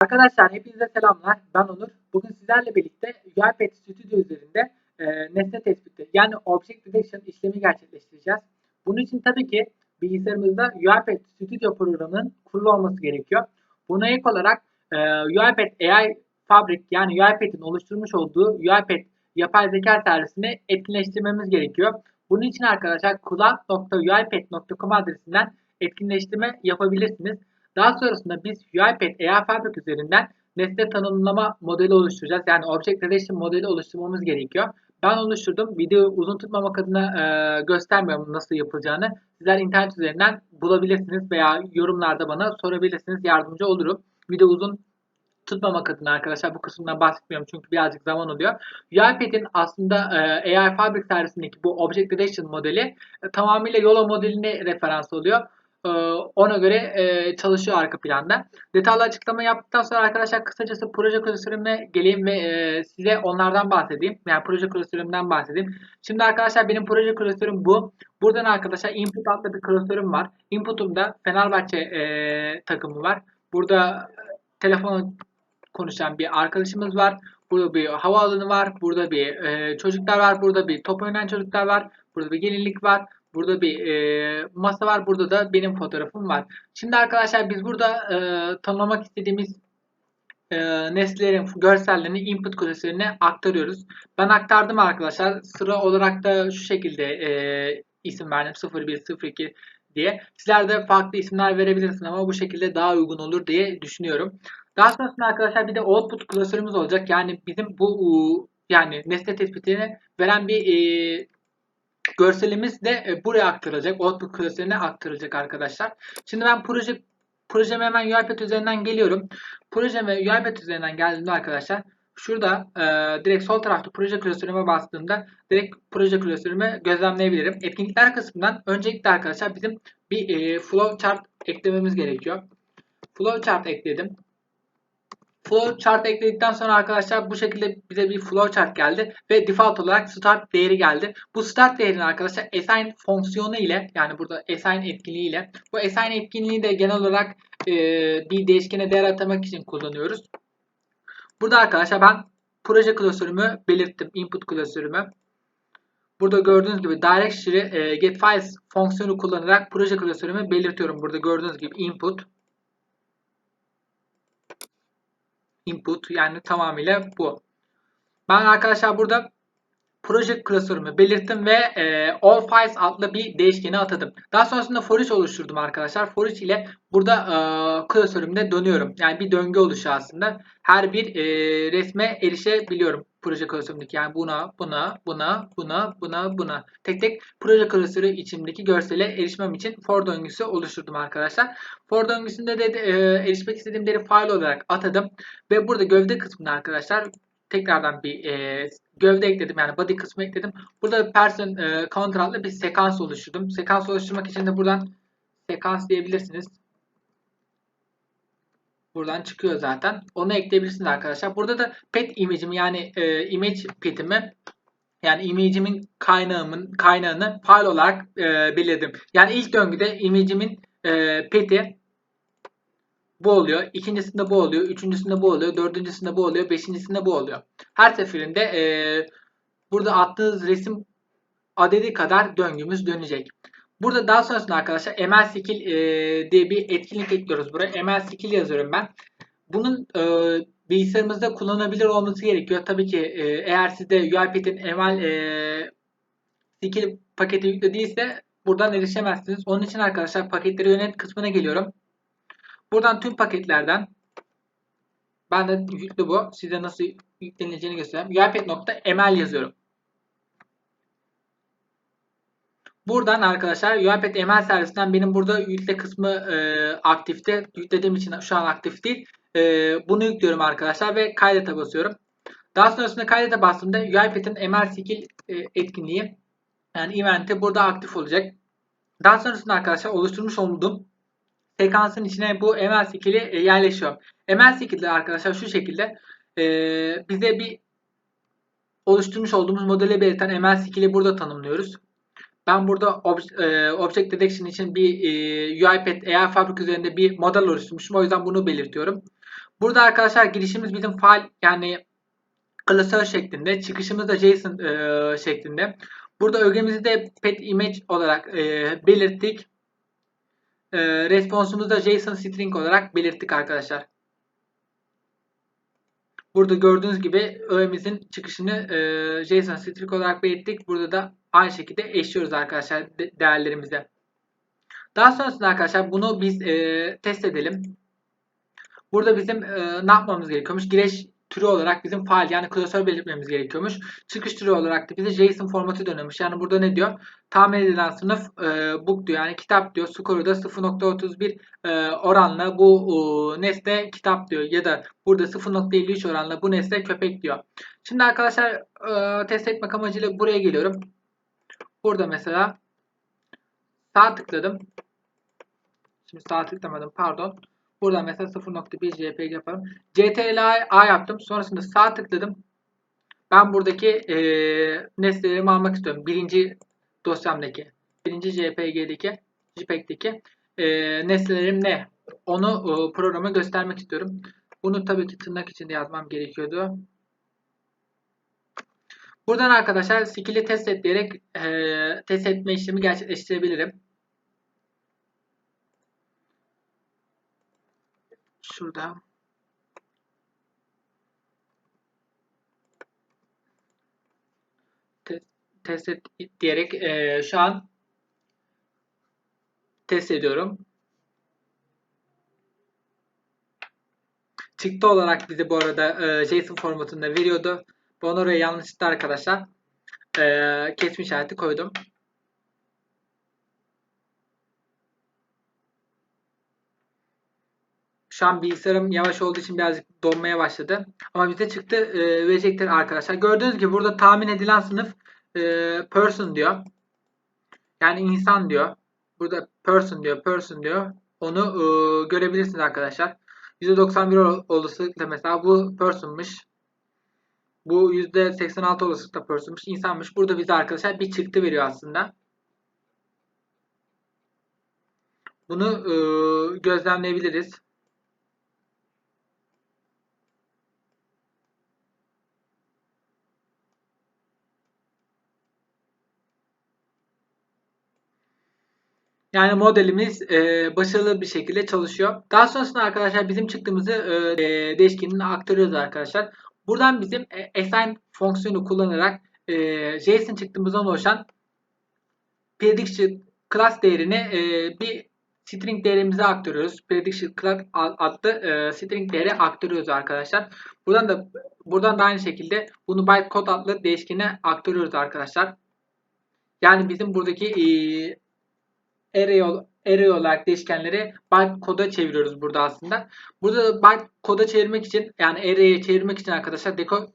Arkadaşlar hepinize selamlar. Ben Onur. Bugün sizlerle birlikte UiPath Studio üzerinde e, nesne tespiti yani Object Detection işlemi gerçekleştireceğiz. Bunun için tabii ki bilgisayarımızda UiPath Studio programının kurulu olması gerekiyor. Buna ek olarak e, UiPath AI Fabric yani UiPath'in oluşturmuş olduğu UiPath yapay zeka servisini etkinleştirmemiz gerekiyor. Bunun için arkadaşlar cloud.uipath.com adresinden etkinleştirme yapabilirsiniz. Daha sonrasında biz UiPath AI Fabric üzerinden nesne tanımlama modeli oluşturacağız. Yani Object Relation modeli oluşturmamız gerekiyor. Ben oluşturdum. Videoyu uzun tutmamak adına e, göstermiyorum nasıl yapılacağını. Sizler internet üzerinden bulabilirsiniz veya yorumlarda bana sorabilirsiniz. Yardımcı olurum. Video uzun tutmamak adına arkadaşlar bu kısımdan bahsetmiyorum çünkü birazcık zaman oluyor. UiPath'in aslında e, AI Fabric servisindeki bu Object Relation modeli e, tamamıyla Yola modeline referans oluyor. E, ona göre e, çalışıyor arka planda. Detaylı açıklama yaptıktan sonra arkadaşlar kısacası proje klasörüme geleyim ve e, size onlardan bahsedeyim. Yani proje klasörümden bahsedeyim. Şimdi arkadaşlar benim proje klasörüm bu. Buradan arkadaşlar input adlı bir klasörüm var. Input'umda Fenerbahçe e, takımı var. Burada telefon konuşan bir arkadaşımız var. Burada bir havaalanı var. Burada bir çocuklar var. Burada bir top oynayan çocuklar var. Burada bir gelinlik var. Burada bir e, masa var. Burada da benim fotoğrafım var. Şimdi arkadaşlar biz burada e, tanımlamak istediğimiz e, nesnelerin görsellerini input klasörüne aktarıyoruz. Ben aktardım arkadaşlar. Sıra olarak da şu şekilde e, isim verdim. 01, 02 diye. Sizler de farklı isimler verebilirsiniz ama bu şekilde daha uygun olur diye düşünüyorum. Daha sonrasında arkadaşlar bir de output klasörümüz olacak. Yani bizim bu yani nesne tespitini veren bir e, görselimiz de e, buraya aktarılacak. Output klasörüne aktarılacak arkadaşlar. Şimdi ben proje projeme hemen UiPath üzerinden geliyorum. Projeme UiPath üzerinden geldiğimde arkadaşlar şurada e, direkt sol tarafta proje klasörüme bastığımda direkt proje klasörümü gözlemleyebilirim. Etkinlikler kısmından öncelikle arkadaşlar bizim bir e, flow chart eklememiz gerekiyor. Flow chart ekledim. Flow chart ekledikten sonra arkadaşlar bu şekilde bize bir flow chart geldi ve default olarak start değeri geldi. Bu start değerini arkadaşlar assign fonksiyonu ile yani burada assign etkinliği ile bu assign etkinliği de genel olarak e, bir değişkene değer atamak için kullanıyoruz. Burada arkadaşlar ben proje klasörümü belirttim. Input klasörümü. Burada gördüğünüz gibi directory e, get files fonksiyonu kullanarak proje klasörümü belirtiyorum. Burada gördüğünüz gibi input input yani tamamıyla bu. Ben arkadaşlar burada proje klasörümü belirttim ve e, all files adlı bir değişkeni atadım. Daha sonrasında for each oluşturdum arkadaşlar. For each ile burada e, klasörümde dönüyorum. Yani bir döngü oluşuyor aslında. Her bir e, resme erişebiliyorum proje klasörümdeki. Yani buna, buna, buna, buna, buna, buna. Tek tek proje klasörü içindeki görsele erişmem için for döngüsü oluşturdum arkadaşlar. For döngüsünde de e, erişmek istediğim değeri file olarak atadım. Ve burada gövde kısmında arkadaşlar tekrardan bir e, gövde ekledim yani body kısmı ekledim. Burada person e, counter adlı bir sekans oluşturdum. Sekans oluşturmak için de buradan sekans diyebilirsiniz. Buradan çıkıyor zaten. Onu ekleyebilirsiniz arkadaşlar. Burada da pet image'imi yani e, image pet'imi yani image'imin kaynağımın kaynağını file olarak e, belirledim. Yani ilk döngüde image'imin e, pet'i bu oluyor. İkincisinde bu oluyor. Üçüncüsünde bu oluyor. Dördüncüsünde bu oluyor. Beşincisinde bu oluyor. Her seferinde e, burada attığınız resim adedi kadar döngümüz dönecek. Burada daha sonrasında arkadaşlar ML skill e, diye bir etkinlik ekliyoruz buraya. ML skill yazıyorum ben. Bunun e, bilgisayarımızda kullanabilir olması gerekiyor. Tabii ki e, eğer sizde UiPath'in ML e, skill paketi yüklü değilse buradan erişemezsiniz. Onun için arkadaşlar paketleri yönet kısmına geliyorum. Buradan tüm paketlerden ben de yüklü bu. Size nasıl yükleneceğini göstereyim. UiPath.ml yazıyorum. Buradan arkadaşlar UiPath ML servisinden benim burada yükle kısmı e, aktifte. Yüklediğim için şu an aktif değil. E, bunu yüklüyorum arkadaşlar ve kaydete basıyorum. Daha sonrasında kaydete bastığımda UiPath'in ML skill e, etkinliği yani eventi burada aktif olacak. Daha sonrasında arkadaşlar oluşturmuş olduğum sekansın içine bu ML skill'i e, yerleşiyor. ML skill'de arkadaşlar şu şekilde e, bize bir oluşturmuş olduğumuz modeli belirten ML skill'i burada tanımlıyoruz. Ben burada Object, e, Object Detection için bir e, UiPath AI Fabric üzerinde bir model oluşturmuşum. O yüzden bunu belirtiyorum. Burada arkadaşlar girişimiz bizim faal yani klasör şeklinde. Çıkışımız da JSON e, şeklinde. Burada ögemizi de pet image olarak e, belirttik. E, responsumuzu da JSON string olarak belirttik arkadaşlar. Burada gördüğünüz gibi öğemizin çıkışını e, JSON string olarak belirttik. Burada da aynı şekilde eşliyoruz arkadaşlar de, değerlerimize. Daha sonrasında arkadaşlar bunu biz e, test edelim. Burada bizim e, ne yapmamız gerekiyormuş? Giriş türü olarak bizim fail yani klasör belirtmemiz gerekiyormuş. Çıkış türü olarak da bize JSON formatı dönüyormuş. Yani burada ne diyor? Tahmin edilen sınıf e, book diyor. Yani kitap diyor. Skoru da 0.31 e, oranla bu e, nesne kitap diyor. Ya da burada 0.53 oranla bu nesne köpek diyor. Şimdi arkadaşlar e, test etmek amacıyla buraya geliyorum. Burada mesela sağ tıkladım. Şimdi sağ tıklamadım pardon. Buradan mesela 0.1 JPG yaparım. CTRL A yaptım. Sonrasında sağ tıkladım. Ben buradaki e, nesnelerimi almak istiyorum. Birinci dosyamdaki, birinci JPG'deki, JPEG'deki e, nesnelerim ne? Onu e, programa göstermek istiyorum. Bunu tabii ki tırnak içinde yazmam gerekiyordu. Buradan arkadaşlar skill'i test etleyerek e, test etme işlemi gerçekleştirebilirim. Şurada. test et diyerek e, şu an test ediyorum. Çıktı olarak bize bu arada e, JSON formatında veriyordu. Ben oraya yanlışlıkla arkadaşlar e, kesme işareti koydum. Şu an bilgisayarım yavaş olduğu için birazcık donmaya başladı. Ama bize çıktı e, verecektir arkadaşlar. Gördüğünüz gibi burada tahmin edilen sınıf e, person diyor. Yani insan diyor. Burada person diyor, person diyor. Onu e, görebilirsiniz arkadaşlar. %91 olasılıkla mesela bu person'mış. Bu %86 olasılıkla person'mış, insanmış. Burada bize arkadaşlar bir çıktı veriyor aslında. Bunu e, gözlemleyebiliriz. Yani modelimiz e, başarılı bir şekilde çalışıyor. Daha sonrasında arkadaşlar bizim çıktığımızı e, değişkenine aktarıyoruz arkadaşlar. Buradan bizim e, assign fonksiyonu kullanarak e, JSON çıktığımızdan oluşan prediction class değerini e, bir string değerimize aktarıyoruz. Prediction class adlı e, string değeri aktarıyoruz arkadaşlar. Buradan da buradan da aynı şekilde bunu bytecode adlı değişkene aktarıyoruz arkadaşlar. Yani bizim buradaki e, array, array olarak değişkenleri bytecode'a çeviriyoruz burada aslında. Burada bytecode'a çevirmek için yani array'e çevirmek için arkadaşlar deco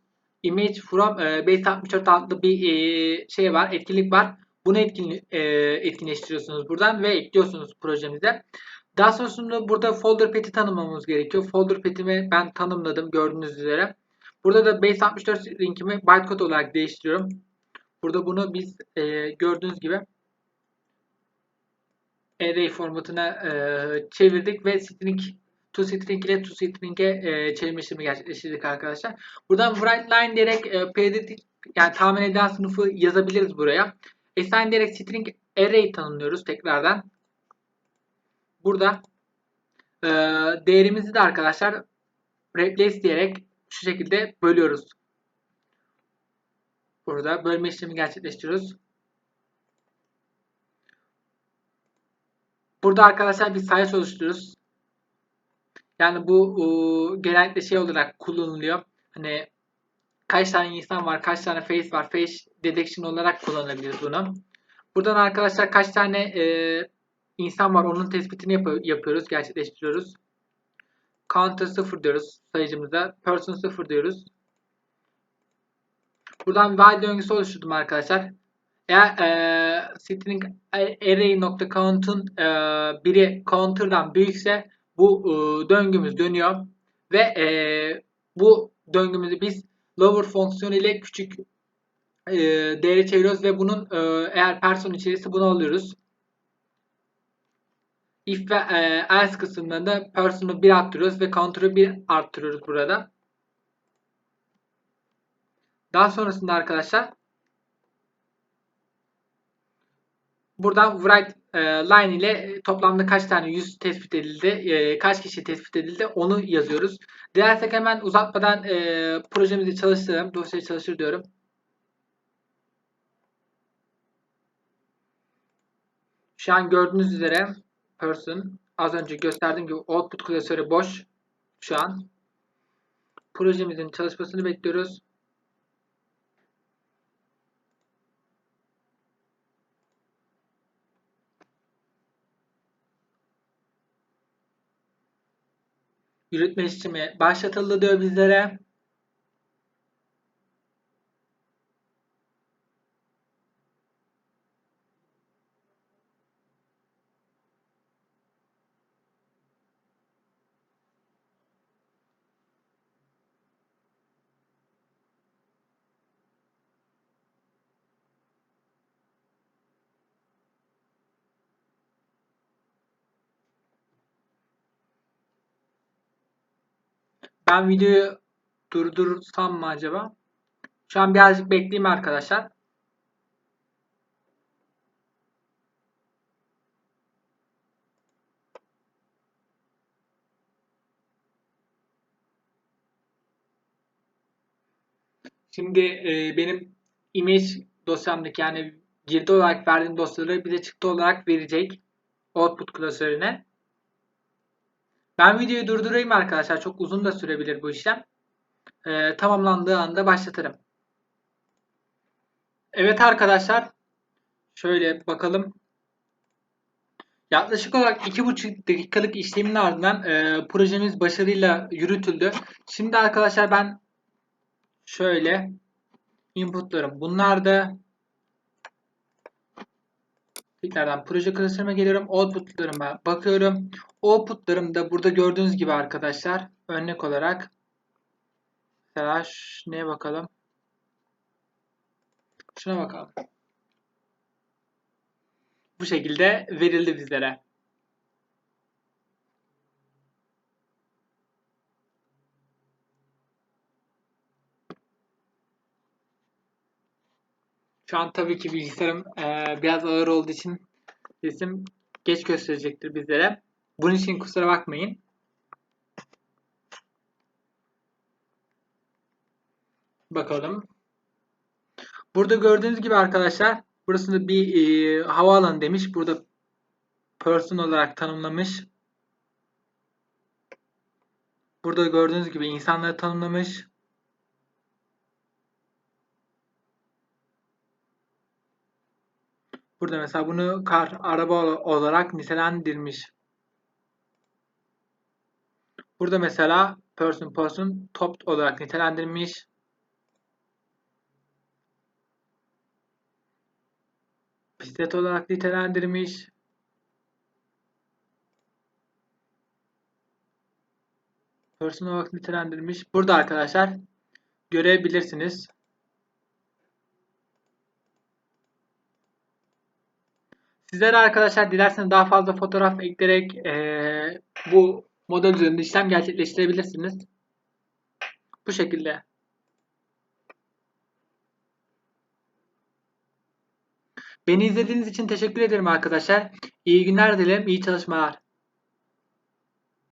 image from e, base 64 adlı bir e, şey var, etkinlik var. Bunu etkin, e, etkinleştiriyorsunuz buradan ve ekliyorsunuz projemize. Daha sonrasında burada folder pet'i tanımlamamız gerekiyor. Folder pet'imi ben tanımladım gördüğünüz üzere. Burada da base 64 linkimi bytecode olarak değiştiriyorum. Burada bunu biz e, gördüğünüz gibi array formatına e, çevirdik ve string to string ile to string'e e, çevirme işlemi gerçekleştirdik arkadaşlar. Buradan write line diyerek e, predict yani tahmin eden sınıfı yazabiliriz buraya. Assign diyerek string array tanımlıyoruz tekrardan. Burada e, değerimizi de arkadaşlar replace diyerek şu şekilde bölüyoruz. Burada bölme işlemi gerçekleştiriyoruz. Burada arkadaşlar bir sayı oluşturuyoruz. Yani bu e, genellikle şey olarak kullanılıyor. Hani kaç tane insan var, kaç tane face var, face detection olarak kullanabiliriz bunu. Buradan arkadaşlar kaç tane e, insan var onun tespitini yap yapıyoruz, gerçekleştiriyoruz. Counter 0 diyoruz sayıcımıza. Person 0 diyoruz. Buradan while döngüsü oluşturdum arkadaşlar. Eğer e, string array.count'un e, biri counter'dan büyükse bu e, döngümüz dönüyor ve e, bu döngümüzü biz lower fonksiyonu ile küçük e, değere çeviriyoruz ve bunun e, eğer person içerisi bunu alıyoruz. if ve e, else kısımlarında person'u 1 arttırıyoruz ve counter'ı 1 arttırıyoruz burada. Daha sonrasında arkadaşlar buradan write e, line ile toplamda kaç tane yüz tespit edildi, e, kaç kişi tespit edildi onu yazıyoruz. Dilersek hemen uzatmadan e, projemizi çalıştıralım. Dosyayı çalıştır diyorum. Şu an gördüğünüz üzere person az önce gösterdiğim gibi output klasörü boş şu an. Projemizin çalışmasını bekliyoruz. Yürütme işlemi başlatıldı diyor bizlere. Ben videoyu durdursam mı acaba? Şu an birazcık bekleyeyim arkadaşlar. Şimdi e, benim image dosyamdaki yani girdi olarak verdiğim dosyaları bir de çıktı olarak verecek output klasörüne. Ben videoyu durdurayım arkadaşlar. Çok uzun da sürebilir bu işlem. Ee, tamamlandığı anda başlatırım. Evet arkadaşlar. Şöyle bakalım. Yaklaşık olarak 2,5 dakikalık işlemin ardından e, projemiz başarıyla yürütüldü. Şimdi arkadaşlar ben şöyle inputlarım. Bunlar da tekrardan proje klasörüme geliyorum. Outputlarıma bakıyorum. Outputlarım da burada gördüğünüz gibi arkadaşlar örnek olarak mesela neye bakalım? Şuna bakalım. Bu şekilde verildi bizlere. Şu an tabii ki bilgisayarım e, biraz ağır olduğu için resim geç gösterecektir bizlere. Bunun için kusura bakmayın. Bakalım. Burada gördüğünüz gibi arkadaşlar burası da bir e, havaalanı demiş. Burada person olarak tanımlamış. Burada gördüğünüz gibi insanları tanımlamış. Burada mesela bunu kar, araba olarak nitelendirmiş. Burada mesela person person top olarak nitelendirmiş. Bisiklet olarak nitelendirmiş. Person olarak nitelendirmiş. Burada arkadaşlar görebilirsiniz. Sizler arkadaşlar dilerseniz daha fazla fotoğraf ekleyerek e, bu model üzerinde işlem gerçekleştirebilirsiniz. Bu şekilde. Beni izlediğiniz için teşekkür ederim arkadaşlar. İyi günler dilerim, iyi çalışmalar.